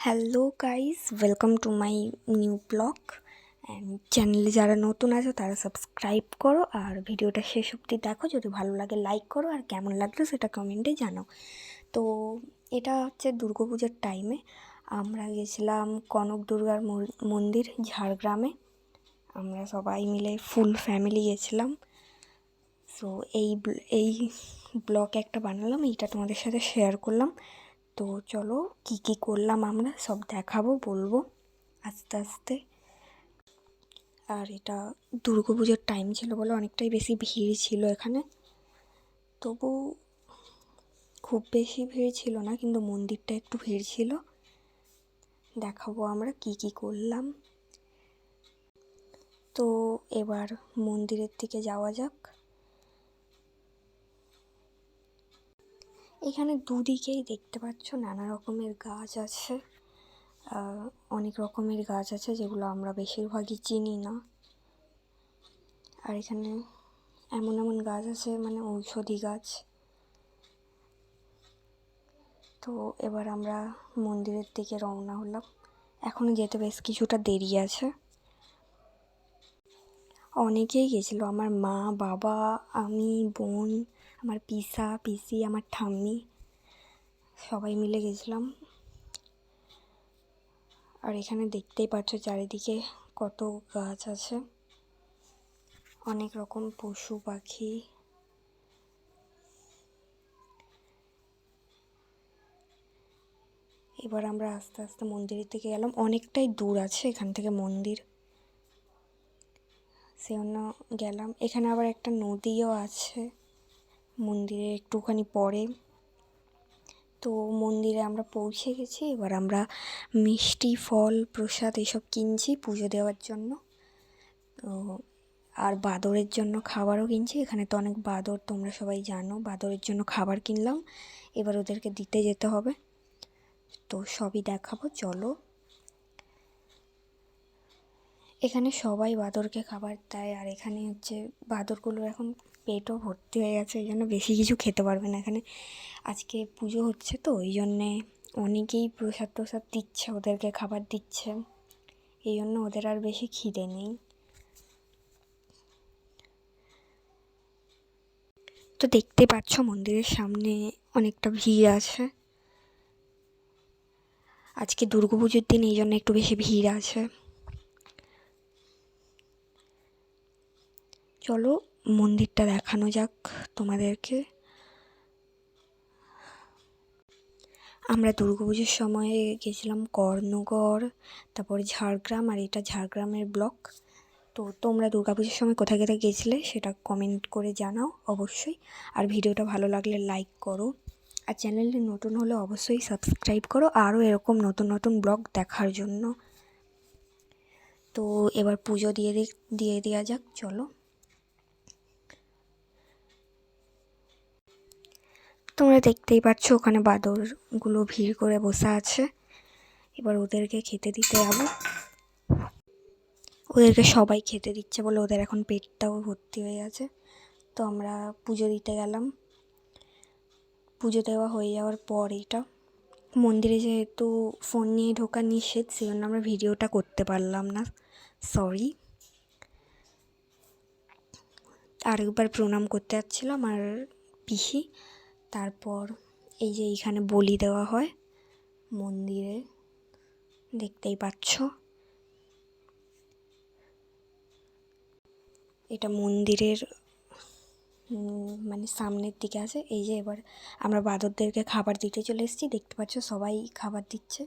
Hello guys welcome to my new blog and চ্যানেলে যারা নতুন আছো, তারা সাবস্ক্রাইব করো। আর ভিডিওটা শেষ অবধি দেখো। যদি ভালো লাগে লাইক করো। আর কেমন লাগল, সেটা কমেন্টে জানাও। তো এটা হচ্ছে দুর্গাপুজোর টাইমে আমরা গেছিলাম কনক দুর্গার মন্দির ঝাড়গ্রামে। আমরা সবাই মিলে ফুল ফ্যামিলি গেছিলাম। সো এই এই ব্লগ একটা বানালাম। এইটা তোমাদের সাথে শেয়ার করলাম। তো চলো কি কি করলাম আমরা সব দেখাবো, বলব আস্তে আস্তে। আর এটা দুর্গাপুজোর টাইম ছিল বলে অনেকটাই বেশি ভিড় ছিল এখানে। তবু খুব বেশি ভিড় ছিল না, কিন্তু মন্দিরটা একটু ভিড় ছিল। দেখাবো আমরা কি কি করলাম। তো এবার মন্দিরের দিকে যাওয়া যাক। এখানে দুদিকেই দেখতে পাচ্ছ নানা রকমের গাছ আছে। অনেক রকমের গাছ আছে যেগুলো আমরা বেশিরভাগই চিনি না। আর এখানে এমন এমন গাছ আছে মানে ঔষধি গাছ। তো এবার আমরা মন্দিরের দিকে রওনা হলাম। এখনও যেতে বেশ কিছুটা দেরি আছে। অনেকেই গেছিল, আমার মা, বাবা, আমি, বোন আমার পিসা, পিসি, আমার ঠাম্মি, সবাই মিলে গেছিলাম। আর এখানে দেখতেই পাচ্ছ চারিদিকে কত গাছ আছে। অনেক রকম পশু পাখি। এবার আমরা আস্তে আস্তে মন্দিরের দিকে গেলাম। অনেকটাই দূর আছে এখান থেকে মন্দির। সেই জন্য গেলাম। এখানে আবার একটা নদীও আছে। মন্দিরের একটুখানি পরে। তো মন্দিরে আমরা পৌঁছে গেছি, এবার আমরা মিষ্টি, ফল, প্রসাদ এসব কিনছি পুজো দেওয়ার জন্য। তো আর বাদরের জন্য খাবারও কিনছি, এখানে তো অনেক বাদর, তোমরা সবাই জানো, বাদরের জন্য খাবার কিনলাম, এবার ওদেরকে দিতে যেতে হবে। তো সবই দেখাবো, চলো। এখানে সবাই বাদরকে খাবার দেয়, আর এখানে হচ্ছে বাদরগুলোর এখন পেটও ভর্তি হয়ে গেছে এই জন্য বেশি কিছু খেতে পারবে না এখানে। আজকে পুজো হচ্ছে তো, ওই জন্যে অনেকেই প্রসাদ প্রসাদ দিচ্ছে, ওদেরকে খাবার দিচ্ছে। এই জন্য ওদের আর বেশি খিদে নেই। তো দেখতে পাচ্ছ মন্দিরের সামনে অনেকটা ভিড় আছে। আজকে দুর্গাপুজোর দিন, এই জন্য একটু বেশি ভিড় আছে। চলো মন্দিরটা দেখানো যাক তোমাদেরকে। আমরা দুর্গাপুজোর সময় গেছিলাম কর্ণগড়, তারপর ঝাড়গ্রাম, আর এটা ঝাড়গ্রামের ব্লক। তো তোমরা দুর্গাপুজোর সময় কোথায় কোথায় গেছিলে সেটা কমেন্ট করে জানাও অবশ্যই। আর ভিডিওটা ভালো লাগলে লাইক করো। আর চ্যানেলটি নতুন হলে অবশ্যই সাবস্ক্রাইব করো। আরও এরকম নতুন নতুন ব্লগ দেখার জন্য। তো এবার পুজো দিয়ে দিয়ে দেওয়া যাক, চলো। তোমরা দেখতেই পাচ্ছ ওখানে বাদরগুলো ভিড় করে বসে আছে। এবার ওদেরকে খেতে দিতে যাব। ওদেরকে সবাই খেতে দিচ্ছে বলে ওদের এখন পেটটাও ভর্তি হয়ে গেছে। তো আমরা পুজো দিতে গেলাম। পুজো দেওয়া হয়ে যাওয়ার পর এটা। মন্দিরে যেহেতু ফোন নিয়ে ঢোকা নিষেধ সেই জন্য আমরা ভিডিওটা করতে পারলাম না। সরি আরেকবার প্রণাম করতে যাচ্ছিল আমার পিসি। তারপর এই যে এইখানে বলি দেওয়া হয়, মন্দিরে দেখতেই পাচ্ছ। এটা মন্দিরের মানে সামনের দিকে আছে। এই যে এবার আমরা বাদরদেরকে খাবার দিতে চলে এসেছি। দেখতে পাচ্ছ সবাই খাবার দিচ্ছে।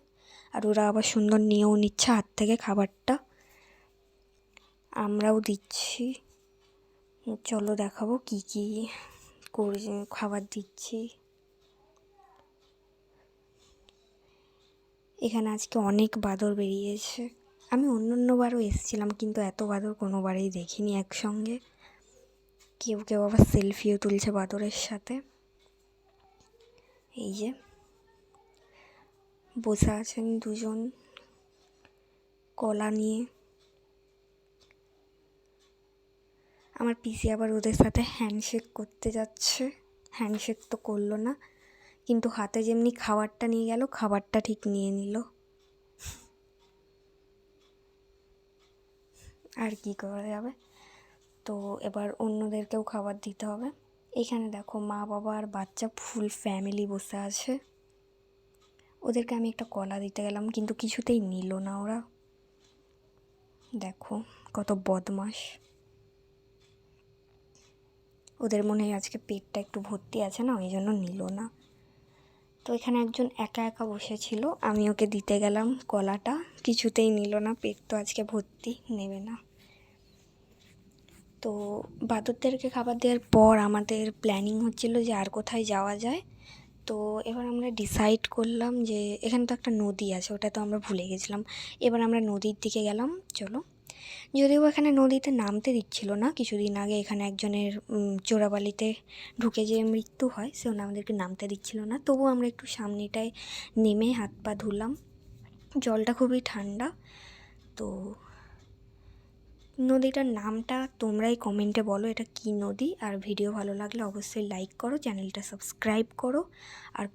আর ওরা আবার সুন্দর নিয়েও নিচ্ছে হাত থেকে খাবারটা। আমরাও দিচ্ছি। চলো দেখাবো কি কি করে খাবার দিচ্ছি। এখানে আজকে অনেক বাদর বেরিয়েছে। আমি অন্য অন্যবারও এসেছিলাম, কিন্তু এত বাদর কোনোবারেই দেখিনি একসঙ্গে। কেউ কেউ আবার সেলফিও তুলছে বাদরের সাথে। এই যে, বসে আছেন দুজন কলা নিয়ে। আমার পিসি আবার ওদের সাথে হ্যান্ডশেক করতে যাচ্ছে। হ্যান্ডশেক তো করল না, কিন্তু হাতে যেমনি খাবারটা নিয়ে গেল, খাবারটা ঠিক নিয়ে নিল। আর কি করা যাবে? তো এবার অন্যদেরকেও খাবার দিতে হবে। এখানে দেখো মা বাবা আর বাচ্চা ফুল ফ্যামিলি বসে আছে। ওদেরকে আমি একটা কলা দিতে গেলাম, কিন্তু কিছুতেই নিল না ওরা। দেখো কত বদমাশ। ওদের মনে হয় আজকে পেটটা একটু ভর্তি আছে না, ওই জন্য নিল না। তো এখানে একজন একা একা বসেছিল, আমি ওকে দিতে গেলাম কলাটা, কিছুতেই নিল না, পেট তো আজকে ভর্তি, নেবে না। তো বাদরদেরকে খাবার দেওয়ার পর আমাদের প্ল্যানিং হচ্ছিল যে আর কোথায় যাওয়া যায়। তো এবার আমরা ডিসাইড করলাম যে এখানে তো একটা নদী আছে, ওটা তো আমরা ভুলে গেছিলাম। এবার আমরা নদীর দিকে গেলাম, চলো। যদিও এখানে নদীতে নামতে দিচ্ছিল না, কিছুদিন আগে এখানে একজনের চোরাবালিতে ঢুকে যে মৃত্যু হয়, সে আমাদেরকে নামতে দিচ্ছিল না। তবুও আমরা একটু সামনেটায় নেমে হাত পা ধুলাম। জলটা খুবই ঠান্ডা। তো নদীটার নামটা তোমরাই কমেন্টে বলো এটা কি নদী। আর ভিডিও ভালো লাগলে অবশ্যই লাইক করো, চ্যানেলটা সাবস্ক্রাইব করো। আর